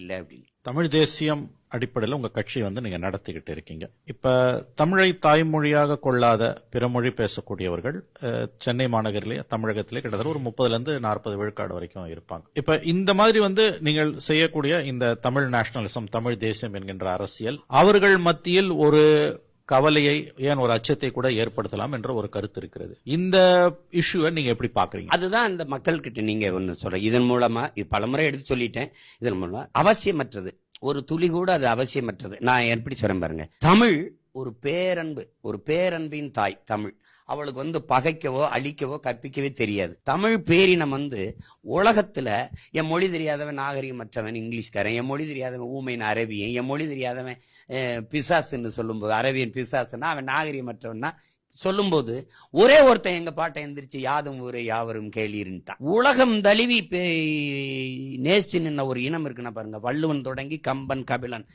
இல்லை அப்படின்னு. தமிழ் தேசியம் அடிப்படையில் உங்க கட்சி வந்து நீங்க நடத்திக்கிட்டு இருக்கீங்க. இப்ப தமிழை தாய்மொழியாக கொள்ளாத பிற மொழி பேசக்கூடியவர்கள் சென்னை மாநகரிலே தமிழகத்திலே கிட்டத்தட்ட ஒரு முப்பதுல இருந்து நாற்பது விழுக்காடு வரைக்கும் இருப்பாங்க. இப்ப இந்த மாதிரி வந்து நீங்கள் செய்யக்கூடிய இந்த தமிழ் நேஷனலிசம் தமிழ் தேசியம் என்கின்ற அரசியல் அவர்கள் மத்தியில் ஒரு கவலையை ஏன் ஒரு அச்சத்தை கூட ஏற்படுத்தலாம் என்ற ஒரு கருத்து இருக்கிறது. இந்த இஷ்யூவை நீங்க எப்படி பாக்குறீங்க அதுதான் அந்த மக்கள்கிட்ட நீங்க ஒன்று சொல்ற இதன் மூலமா இது பலமுறை எடுத்து சொல்லிட்டேன் இதன் மூலமா அவசியமற்றது. ஒரு துளி கூட அது அவசியமற்றது. நான் எப்படி சொல்றேன் பாருங்க. தமிழ் ஒரு பேரன்பு ஒரு பேரன்பின் தாய் தமிழ். அவளுக்கு வந்து பகைக்கவோ அழிக்கவோ கற்பிக்கவே தெரியாது. தமிழ் பேரினம் வந்து உலகத்துல என் மொழி தெரியாதவன் நாகரிகமற்றவன் இங்கிலீஷ்காரன் என் மொழி தெரியாதவன் ஊமையின் அரபியன் என் மொழி தெரியாதவன் பிசாசுன்னு சொல்லும்போது அரபியன் பிசாசுன்னா அவன் நாகரிகமற்றவன்னா சொல்லும்போது ஒரே ஒருத்தன் எங்க பாட்டை எந்திரிச்சு யாதும் ஊரே யாவரும் கேளீர்ன்ட்டான். உலகம் தழுவி நேசின்னு ஒரு இனம் இருக்குன்னா பாருங்க வள்ளுவன் தொடங்கி கம்பன் கபிலன்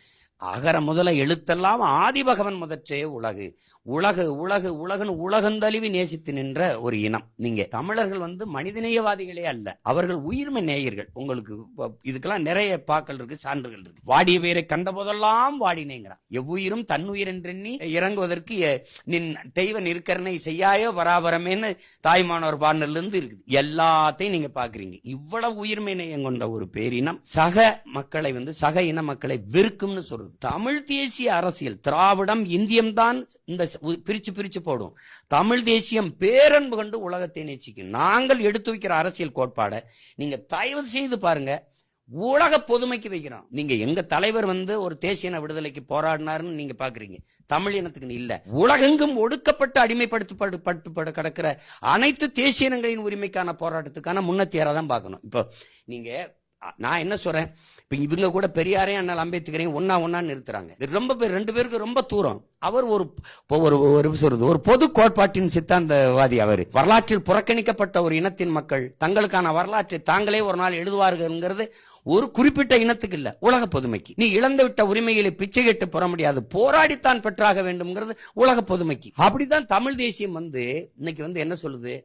அகர முதல எழுத்தெல்லாம் ஆதிபகவன் முதற்றே உலகு. உலகு உலகு உலகன்னு உலகந்தழுவி நேசித்து நின்ற ஒரு இனம். நீங்க தமிழர்கள் வந்து மனிதநேயவாதிகளே அல்ல. அவர்கள் உயிர்மை நேயர்கள். உங்களுக்கு வ- இதுக்கெல்லாம் நிறைய பாக்கள் இருக்கு சான்றுகள் இருக்கு. வாடிய பேரை கண்ட போதெல்லாம் வாடினேங்கிறான். எவ்வுயிரும் தன்னுயிர் என்றெண்ணி இறங்குவதற்கு நின் தெய்வ நிற்கரணை செய்யாயோ பராபரமேன்னு தாய்மானவர் பாடல்ல இருந்து இருக்குது. எல்லாத்தையும் நீங்க பாக்குறீங்க. இவ்வளவு உயிர்மை நேயம் கொண்ட ஒரு பேரினம் சக மக்களை வந்து சக இன மக்களை வெறுக்கும்னு சொல்றது. தமிழ் தேசிய அரசியல் திராவிடம் இந்தியம் தான் இந்த உ- பிரிச்சு பிரிச்சு போடும். தமிழ் தேசியம் பேரன்பு கண்டு உலகத்தை நேசிக்கும். நாங்கள் எடுத்து வைக்கிற அரசியல் கோட்பாடை நீங்க தயவு செய்து பாருங்க. உலக பொதுமைக்கு வைக்கிறோம். நீங்க எங்க தலைவர் வந்து ஒரு தேசியன விடுதலைக்கு போராடினாருன்னு நீங்க பாக்குறீங்க. தமிழ் இனத்துக்கு இல்ல. உலகெங்கும் ஒடுக்கப்பட்டு அடிமைப்படுத்தப்பட்டு கிடக்கிற அனைத்து தேசிய இனங்களின் உரிமைக்கான போராட்டத்துக்கான முன்னத்தியாரா தான் பார்க்கணும். இப்போ நீங்க நான் என்ன சொல்றேன்? இப்போ இவங்க கூட பெரியாரையும் அண்ணல் அம்பேத்கரையும் ஒன்னா ஒன்னா நிறுத்துறாங்க. இது ரொம்ப பேர் ரெண்டு பேருக்கு ரொம்ப தூரம். அவர் ஒரு ஒரு ஒரு சொல்றது? ஒரு பொது கோட்பாட்டின் சித்தாந்தவாதி அவர். வரலாற்றில் புறக்கணிக்கப்பட்ட ஒரு இனத்தின் மக்கள். தங்களுக்கான வரலாற்றை தாங்களே ஒரு நாள் எழுதுவார்கள்ங்கிறது ஒரு குறிப்பிட்ட இனத்துக்கு இல்ல. உலக பொதுமைக்கு. நீ இழந்து விட்ட உரிமைகளை பிச்சை கேட்டு பெற முடியாது. போராடித்தான் பெற்றாக வேண்டும்ங்கிறது உலக பொதுமைக்கு. அப்படிதான் தமிழ் தேசியம் வந்து இன்னைக்கு வந்து என்ன சொல்லுது?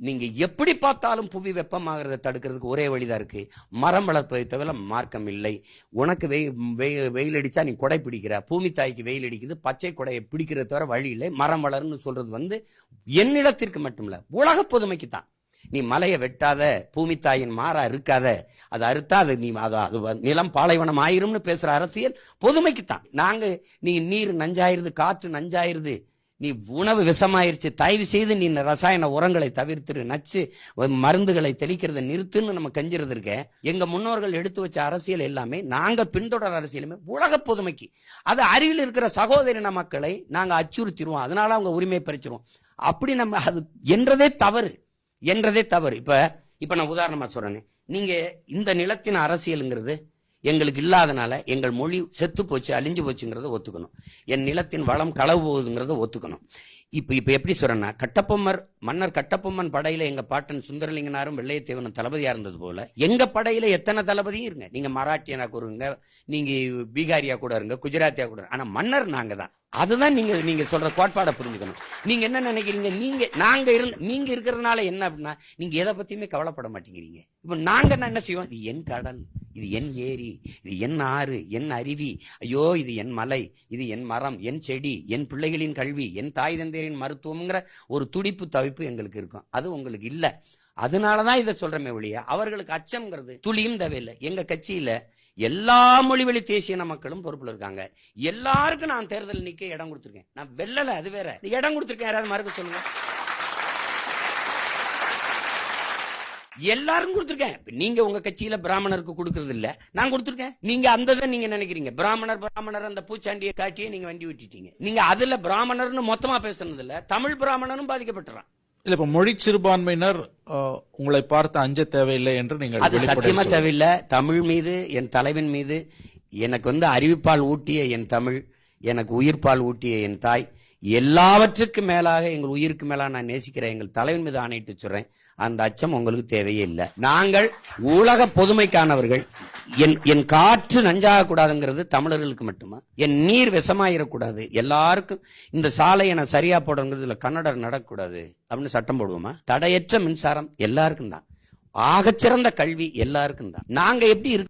நீங்க எப்படி பார்த்தாலும் புவி வெப்பமாகிறத தடுக்கிறதுக்கு ஒரே வழிதான் இருக்கு. மரம் வளர்ப்பதை தவிர மார்க்கம் இல்லை. உனக்கு வெயில் வெயில் வெயில் அடிச்சா நீ கொடை பிடிக்கிற. பூமி தாய்க்கு வெயில் அடிக்குது பச்சை கொடையை பிடிக்கிறத தவிர வழி இல்லை. மரம் வளர்ன்னு சொல்றது வந்து என்னிடத்திற்கு மட்டுமில்ல உலக பொதுமைக்கு தான் நீ மலையை வெட்டாத பூமி தாயின் மாறா இருக்காத அது அறுத்தா அது நீ அது அது வ- நிலம் பாலைவனம் ஆயிரும்னு பேசுற அரசியல் பொதுமைக்கு தான் நாங்க நீ நீர் நஞ்சாயிருது காற்று நஞ்சாயிருது நீ உணவு விஷமாயிருச்சு தயவு செய்து நீ ரசாயன உரங்களை தவிர்த்துரு நச்சு மருந்துகளை தெளிக்கிறத நிறுத்துன்னு நம்ம கஞ்சிறது இருக்க. எங்க முன்னோர்கள் எடுத்து வச்ச அரசியல் எல்லாமே நாங்க பின்தொடர் அரசியலுமே உலக பொதுமைக்கு. அது அருகில் இருக்கிற சகோதரின மக்களை நாங்க அச்சுறுத்திடுவோம் அதனால அவங்க உரிமை பறிச்சிருவோம். அப்படி நம்ம அது என்றதே தவறு. என்றதே தவறு. இப்ப இப்ப நான் உதாரணமா சொல்றேன். நீங்க இந்த நிலத்தின் அரசியலுங்கிறது எங்களுக்கு இல்லாதனால எங்கள் மொழி செத்து போச்சு அழிஞ்சு போச்சுங்கிறத ஒத்துக்கணும். என் நிலத்தின் வளம் களவு போகுதுங்கிறத ஒத்துக்கணும். இப்போ இப்போ எப்படி சொல்றேன்னா கட்டப்பொம்மர் மன்னர் கட்டப்பொம்மன் படையில எங்க பாட்டன் சுந்தரலிங்கனாரும் வெள்ளையத்தேவனும் தளபதியா இருந்தது போல எங்க படையில எத்தனை தளபதியும் இருங்க. நீங்க மராட்டியனா கூறுங்க நீங்கள் நீங்க பீகாரியா கூட இருங்க குஜராத்தியா கூட ஆனால் ஆனா மன்னர் நாங்க தான் அதுதான் நீங்க நீங்க சொல்ற கோட்பாடை புரிஞ்சுக்கணும். நீங்க என்ன நினைக்கிறீங்க? நீங்க நாங்க இருந்த நீங்க இருக்கிறதுனால என்ன அப்படின்னா நீங்க எதை பத்தியுமே கவலைப்பட மாட்டேங்கிறீங்க. இப்ப நாங்க என்ன செய்வோம்? இது என் கடல் இது என் ஏரி இது என் ஆறு என் அருவி ஐயோ இது என் மலை இது என் மரம் என் செடி என் பிள்ளைகளின் கல்வி என் தாய் தந்தையரின் மருத்துவம்ங்கிற ஒரு துடிப்பு தவிப்பு எங்களுக்கு இருக்கும். அது உங்களுக்கு இல்லை. அதனாலதான் இதை சொல்றமே ஒழிய அவர்களுக்கு அச்சம்ங்கிறது துளியும் தேவையில்லை. எங்க கட்சியில எல்லா மொழிவெளி தேசிய மக்களும் பொறுப்புல இருக்காங்க. எல்லாருக்கும் நான் தேர்தல் நிக்க இடம் கொடுத்துருக்கேன். நான் வெல்லல அது வேற. இடம் கொடுத்திருக்கேன் யாராவது மறுக்க சொல்லுங்க. எல்லாரும் கொடுத்துருக்கேன். நீங்க உங்க கட்சியில பிராமணருக்கு கொடுக்கறது இல்ல. நான் கொடுத்திருக்கேன். நீங்க அந்த இதை நீங்க நினைக்கிறீங்க. பிராமணர் பிராமணர் அந்த பூச்சாண்டியை காட்டியே நீங்க வண்டி விட்டுட்டீங்க நீங்க அதுல பிராமணர்னு மொத்தமா பேசுனது இல்ல தமிழ் பிராமணனும் பாதிக்கப்பட்டுறான். இல்ல இப்ப மொழி சிறுபான்மையினர் உங்களை பார்த்து அஞ்ச தேவையில்லை என்று நீங்கள் அது சத்தியமா. தேவையில்லை தமிழ் மீது என் தலைவன் மீது எனக்கு வந்து அறிவிப்பால் ஊட்டிய என் தமிழ் எனக்கு உயிர்ப்பால் ஊட்டிய என் தாய் எல்லாவற்றுக்கும் மேலாக எங்கள் உயிருக்கு மேலாக நான் நேசிக்கிறேன் எங்கள் தலைவன் மீது ஆணையிட்டு சொல்றேன். அந்த அச்சம் உங்களுக்கு தேவையே இல்லை. நாங்கள் உலக பொதுமைக்கானவர்கள். என் என் காற்று நஞ்சாக கூடாதுங்கிறது தமிழர்களுக்கு மட்டுமா? என் நீர் விஷமாயிடக்கூடாது எல்லாருக்கும் இந்த சாலையை நான் சரியா போடணுங்கிறதுல கன்னடர் நடக்கக்கூடாது அப்படின்னு சட்டம் போடுவோமா? தடையற்ற மின்சாரம் எல்லாருக்கும் தான். ஆகச்சிறந்த கல்வி எல்லாருக்கும் தான். நாங்க எப்படி இருக்கு